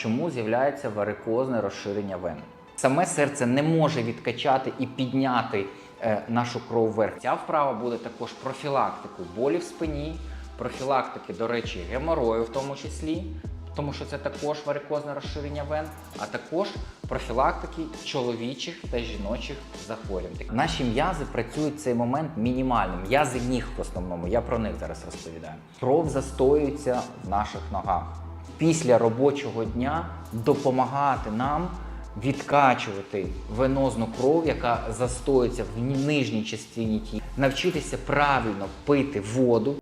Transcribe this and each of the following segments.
чому з'являється варикозне розширення вен. Саме серце не може відкачати і підняти е, нашу кров вверх. Ця вправа буде також профілактику болі в спині, профілактики, до речі, геморою в тому числі, тому що це також варикозне розширення вен, а також профілактики чоловічих та жіночих захворювань. Наші м'язи працюють в цей момент мінімально. М'язи ніг в основному. Я про них зараз розповідаю. Кров застоюється в наших ногах. Після робочого дня допомагати нам відкачувати венозну кров, яка застоюється в нижній частині тіла, навчитися правильно пити воду.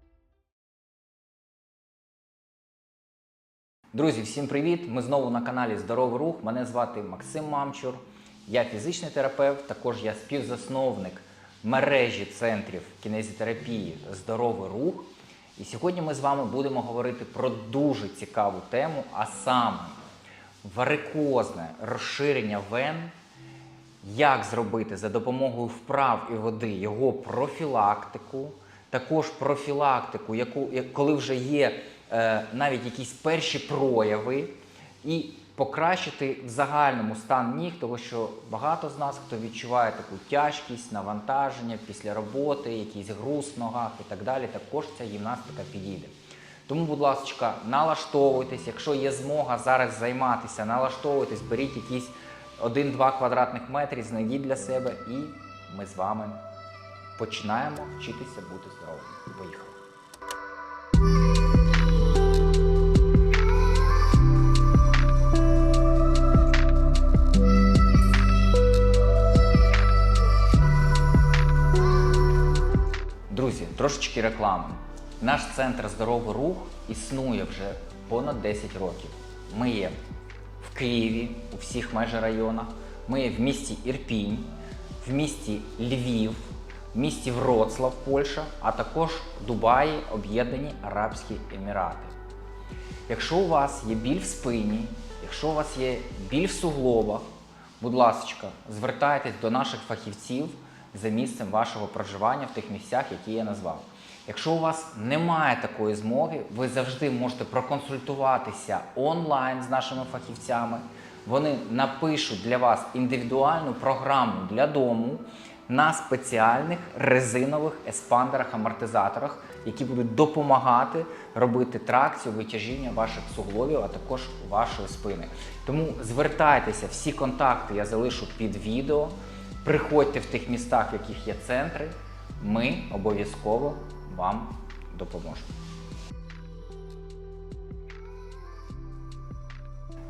Друзі, всім привіт! Ми знову на каналі Здоровий рух. Мене звати Максим Мамчур. Я фізичний терапевт, також я співзасновник мережі центрів кінезітерапії Здоровий рух. І сьогодні ми з вами будемо говорити про дуже цікаву тему, а саме варикозне розширення вен, як зробити за допомогою вправ і води його профілактику, також профілактику, яку, коли вже є е, навіть якісь перші прояви, і покращити в загальному стан ніг, тому що багато з нас, хто відчуває таку тяжкість, навантаження після роботи, якийсь груз в ногах і так далі, також ця гімнастика підійде. Тому, будь ласка, налаштовуйтесь, якщо є змога зараз займатися, налаштовуйтесь, беріть якісь 1-2 квадратних метри, знайдіть для себе, і ми з вами починаємо вчитися бути здоровими. Поїхали. Трошечки реклами. Наш центр здоровий рух існує вже понад 10 років. Ми є в Києві, у всіх майже районах. Ми є в місті Ірпінь, в місті Львів, в місті Вроцлав, Польща, а також Дубаї, Об'єднані Арабські Емірати. Якщо у вас є біль в спині, якщо у вас є біль в суглобах, будь ласка, звертайтесь до наших фахівців за місцем вашого проживання в тих місцях, які я назвав. Якщо у вас немає такої змоги, ви завжди можете проконсультуватися онлайн з нашими фахівцями. Вони напишуть для вас індивідуальну програму для дому на спеціальних резинових еспандерах-амортизаторах, які будуть допомагати робити тракцію, витяжіння ваших суглобів, а також вашої спини. Тому звертайтеся, всі контакти я залишу під відео. Приходьте в тих містах, в яких є центри. Ми обов'язково вам допоможемо.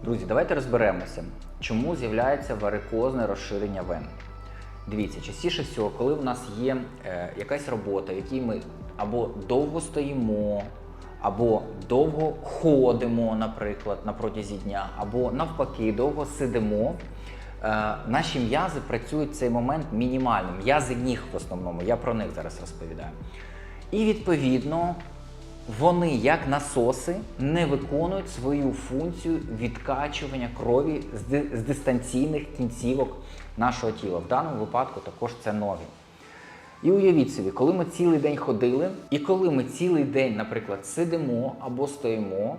Друзі, давайте розберемося, чому з'являється варикозне розширення вен. Дивіться, частіше всього, коли в нас є е, якась робота, в якій ми або довго стоїмо, або довго ходимо, наприклад, на протязі дня, або навпаки, довго сидимо, наші м'язи працюють в цей момент мінімально. М'язи ніг в основному, я про них зараз розповідаю. І відповідно вони, як насоси, не виконують свою функцію відкачування крові з дистанційних кінцівок нашого тіла. В даному випадку також це ноги. І уявіть собі, коли ми цілий день ходили, і коли ми цілий день, наприклад, сидимо або стоїмо,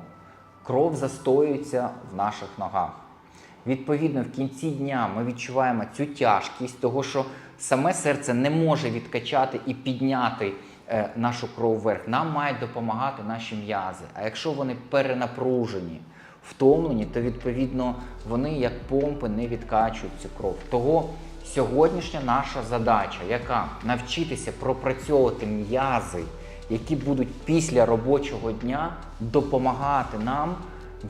кров застоюється в наших ногах. Відповідно, в кінці дня ми відчуваємо цю тяжкість, того що саме серце не може відкачати і підняти е, нашу кров вверх. Нам мають допомагати наші м'язи. А якщо вони перенапружені, втомлені, то відповідно вони як помпи не відкачують цю кров. Того сьогоднішня наша задача, яка навчитися пропрацьовувати м'язи, які будуть після робочого дня допомагати нам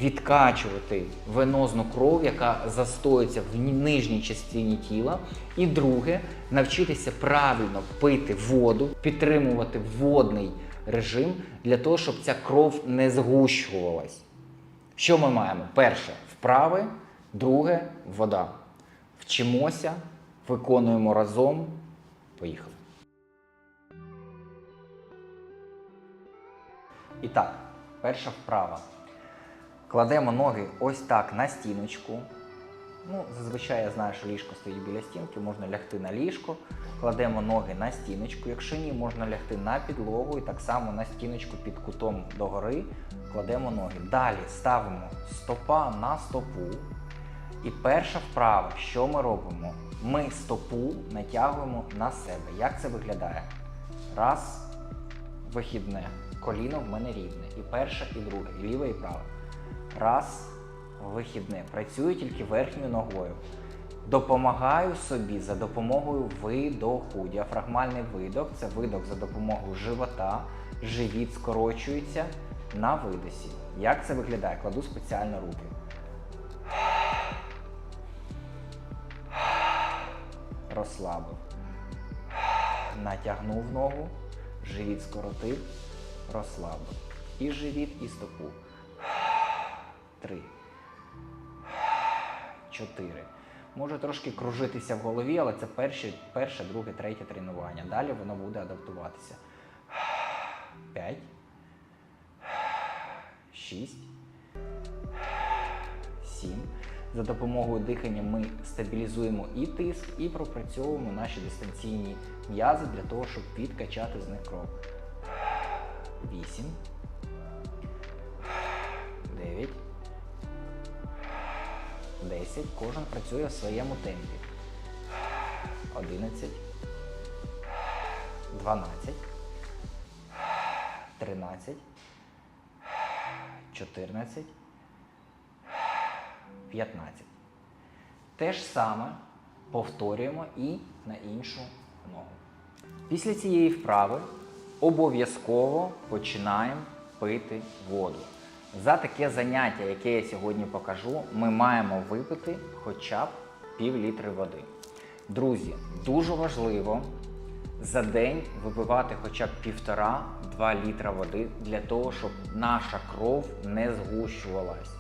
відкачувати венозну кров, яка застоїться в нижній частині тіла. І друге, навчитися правильно пити воду, підтримувати водний режим для того, щоб ця кров не згущувалась. Що ми маємо? Перше вправи, друге вода. Вчимося, виконуємо разом. Поїхали. І так, перша вправа. Кладемо ноги ось так на стіночку. Ну, зазвичай я знаю, що ліжко стоїть біля стінки, можна лягти на ліжко, кладемо ноги на стіночку. Якщо ні, можна лягти на підлогу і так само на стіночку під кутом догори кладемо ноги. Далі ставимо стопа на стопу. І перша вправа, що ми робимо? Ми стопу натягуємо на себе. Як це виглядає? Раз, вихідне. Коліно в мене рівне. І перше, і друге, і ліве, і праве. Раз, вихідне. Працюю тільки верхньою ногою. Допомагаю собі за допомогою видоху. Діафрагмальний видох це видох за допомогою живота. Живіт скорочується на видосі. Як це виглядає? Кладу спеціально руки. Розслабив. Натягнув ногу, живіт скоротив, розслабив. І живіт, і стопу. Три. Чотири. Може трошки кружитися в голові, але це перше, перше, друге, третє тренування. Далі воно буде адаптуватися. П'ять. Шість. Сім. За допомогою дихання ми стабілізуємо і тиск, і пропрацьовуємо наші дистанційні м'язи для того, щоб відкачати з них кров. Вісім. 10. Кожен працює в своєму темпі. 11. 12. 13. 14. 15. Те ж саме повторюємо і на іншу ногу. Після цієї вправи обов'язково починаємо пити воду. За таке заняття, яке я сьогодні покажу, ми маємо випити хоча б пів літри води. Друзі, дуже важливо за день випивати хоча б півтора-два літра води для того, щоб наша кров не згущувалась.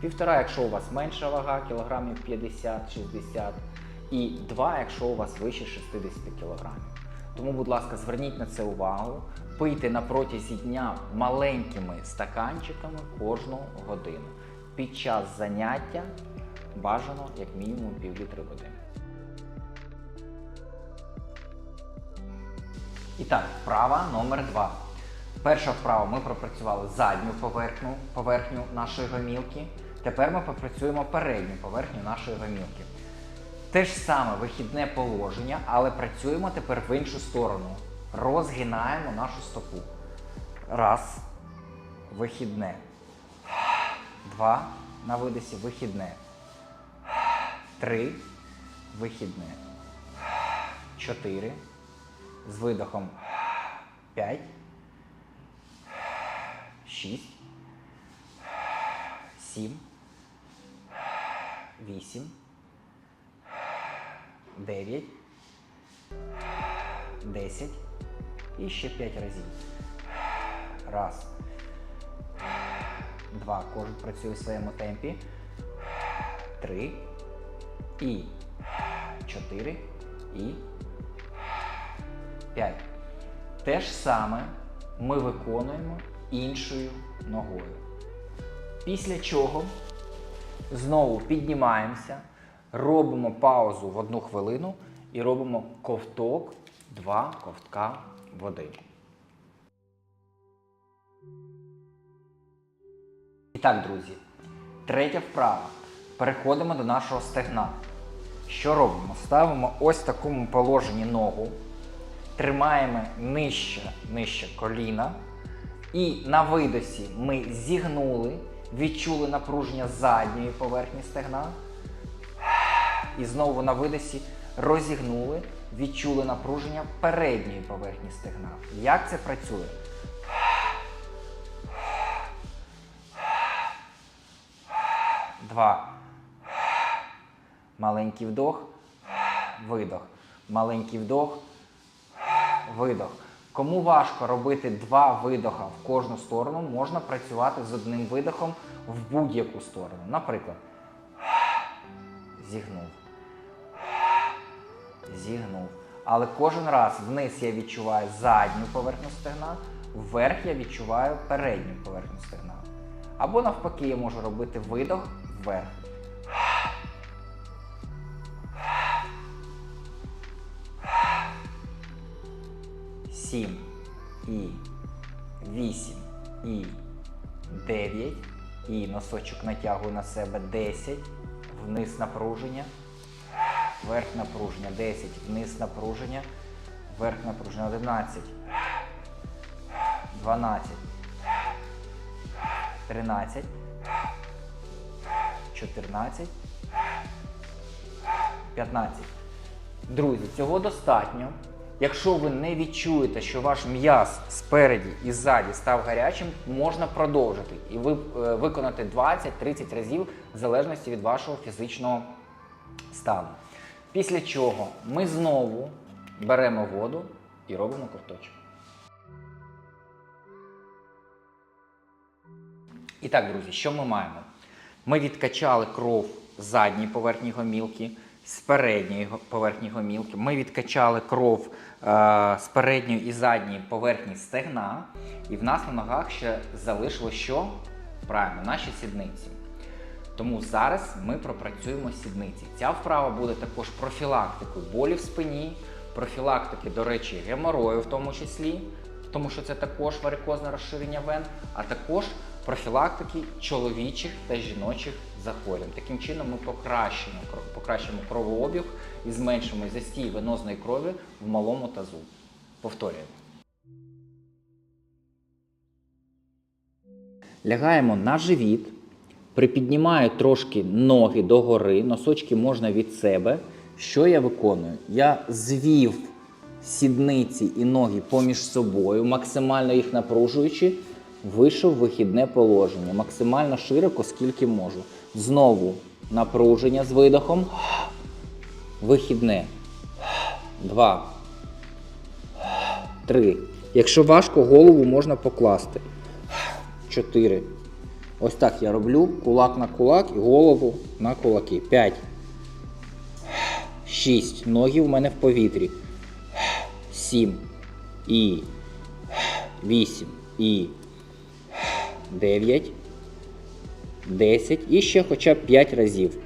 Півтора, якщо у вас менша вага, кілограмів 50-60, і 2, якщо у вас вище 60 кілограмів. Тому, будь ласка, зверніть на це увагу. Пийте на протязі дня маленькими стаканчиками кожну годину. Під час заняття бажано як мінімум пів літри води. І так, вправа номер 2. Перша вправа ми пропрацювали задню поверхню, поверхню нашої гомілки. Тепер ми попрацюємо передню поверхню нашої гомілки. Те ж саме вихідне положення, але працюємо тепер в іншу сторону. Розгинаємо нашу стопу. Раз. Вихідне. Два. На видосі вихідне. Три. Вихідне. Чотири. З видохом. П'ять. Шість. Сім. Вісім. 9, 10 і ще 5 разів. Раз. Два. Кожен працює в своєму темпі. Три. І чотири. І п'ять. Те ж саме ми виконуємо іншою ногою. Після чого знову піднімаємося. Робимо паузу в одну хвилину і робимо ковток, два ковтка води. І так, друзі, третя вправа. Переходимо до нашого стегна. Що робимо? Ставимо ось в такому положенні ногу, тримаємо нижче, нижче коліна. І на видосі ми зігнули, відчули напруження задньої поверхні стегна. І знову на видосі розігнули, відчули напруження передньої поверхні стегна. Як це працює? Два. Маленький вдох, видох. Маленький вдох, видох. Кому важко робити два видоха в кожну сторону, можна працювати з одним видохом в будь-яку сторону. Наприклад, зігнув зігнув. Але кожен раз вниз я відчуваю задню поверхню стегна, вверх я відчуваю передню поверхню стегна. Або навпаки, я можу робити видох вверх. Сім і вісім і дев'ять. І носочок натягую на себе 10, вниз напруження. Верх напруження 10. Вниз напруження. Верх напруження 11. 12. 13. 14. 15. Друзі, цього достатньо. Якщо ви не відчуєте, що ваш м'яз спереді і ззаді став гарячим, можна продовжити і ви, е, виконати 20-30 разів в залежності від вашого фізичного стану. Після чого ми знову беремо воду і робимо ковточок. І так, друзі, що ми маємо? Ми відкачали кров з задньої поверхні гомілки, з передньої поверхні гомілки. Ми відкачали кров е, з передньої і задньої поверхні стегна. І в нас на ногах ще залишилось що? Правильно, наші сідниці. Тому зараз ми пропрацюємо сідниці. Ця вправа буде також профілактикою болі в спині, профілактики, до речі, геморою в тому числі, тому що це також варикозне розширення вен, а також профілактики чоловічих та жіночих захворювань. Таким чином ми покращимо, покращимо кровообіг і зменшимо застій венозної крові в малому тазу. Повторюємо. Лягаємо на живіт, припіднімаю трошки ноги догори, носочки можна від себе. Що я виконую? Я звів сідниці і ноги поміж собою, максимально їх напружуючи, вийшов в вихідне положення, максимально широко, скільки можу. Знову напруження з видохом. Вихідне. Два. Три. Якщо важко, голову можна покласти. 4. Ось так я роблю. Кулак на кулак і голову на кулаки. 5. 6. Ноги в мене в повітрі. 7. І. 8. І. 9. 10. І ще хоча б 5 разів.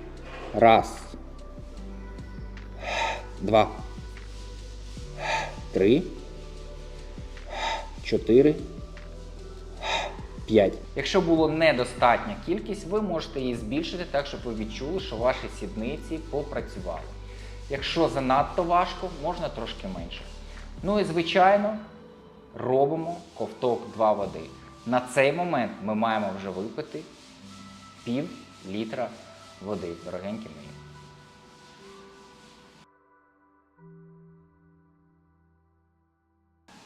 Раз. Два. Три. Чотири. 5. Якщо було недостатня кількість, ви можете її збільшити так, щоб ви відчули, що ваші сідниці попрацювали. Якщо занадто важко, можна трошки менше. Ну і звичайно, робимо ковток 2 води. На цей момент ми маємо вже випити пів літра води, дорогенькі мої.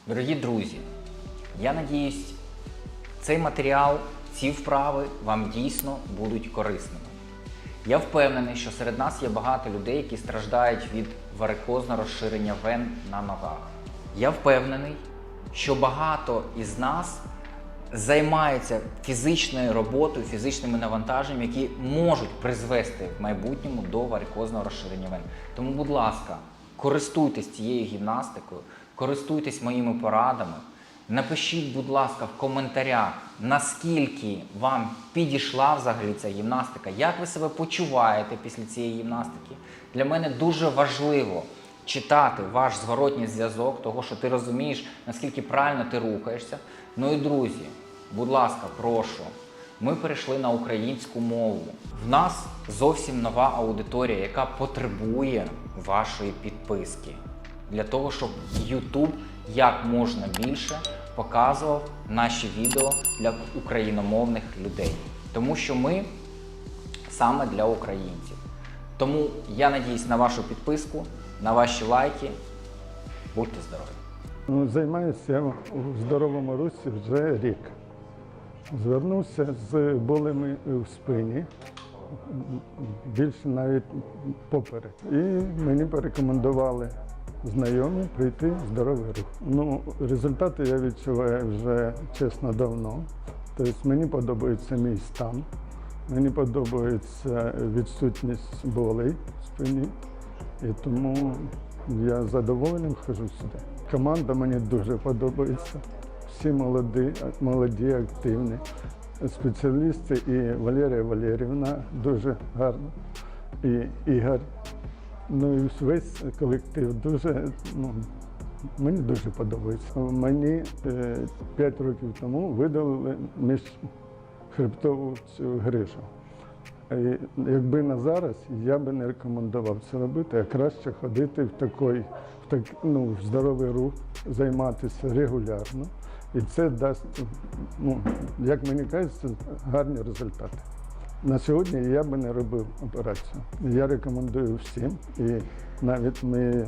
Дорогі друзі, я надіюсь, цей матеріал, ці вправи вам дійсно будуть корисними. Я впевнений, що серед нас є багато людей, які страждають від варикозного розширення вен на ногах. Я впевнений, що багато із нас займаються фізичною роботою, фізичними навантаженнями, які можуть призвести в майбутньому до варикозного розширення вен. Тому, будь ласка, користуйтесь цією гімнастикою, користуйтесь моїми порадами. Напишіть, будь ласка, в коментарях, наскільки вам підійшла взагалі ця гімнастика, як ви себе почуваєте після цієї гімнастики. Для мене дуже важливо читати ваш зворотній зв'язок, того, що ти розумієш, наскільки правильно ти рухаєшся. Ну і друзі, будь ласка, прошу. Ми перейшли на українську мову. В нас зовсім нова аудиторія, яка потребує вашої підписки для того, щоб YouTube як можна більше показував наші відео для україномовних людей. Тому що ми саме для українців. Тому я надіюсь на вашу підписку, на ваші лайки. Будьте здорові! Ну, Займаюся у здоровому русі вже рік. Звернувся з болями в спині, більше навіть поперек. І мені порекомендували знайомі прийти в здоровий рух. Ну, результати я відчуваю вже чесно давно. Тобто мені подобається мій стан, мені подобається відсутність болей в спині. І тому я з хожу сюди. Команда мені дуже подобається. Всі молоді, молоді, активні. Спеціалісти і Валерія Валерівна дуже гарна, і Ігор. Ну і весь колектив дуже ну, Мені дуже подобається. Мені 5 років тому видалили міжхребтову цю грижу. І якби на зараз я би не рекомендував це робити, а краще ходити в такий, в так, ну, здоровий рух, займатися регулярно. І це дасть, ну, як мені кажеться, гарні результати. На сьогодні я би не робив операцію. Я рекомендую всім, і навіть ми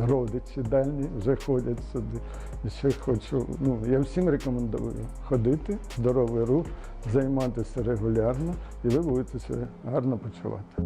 родичі дальні вже ходять сюди. І ще хочу, ну я всім рекомендую ходити, здоровий рух, займатися регулярно, і ви будете себе гарно почувати.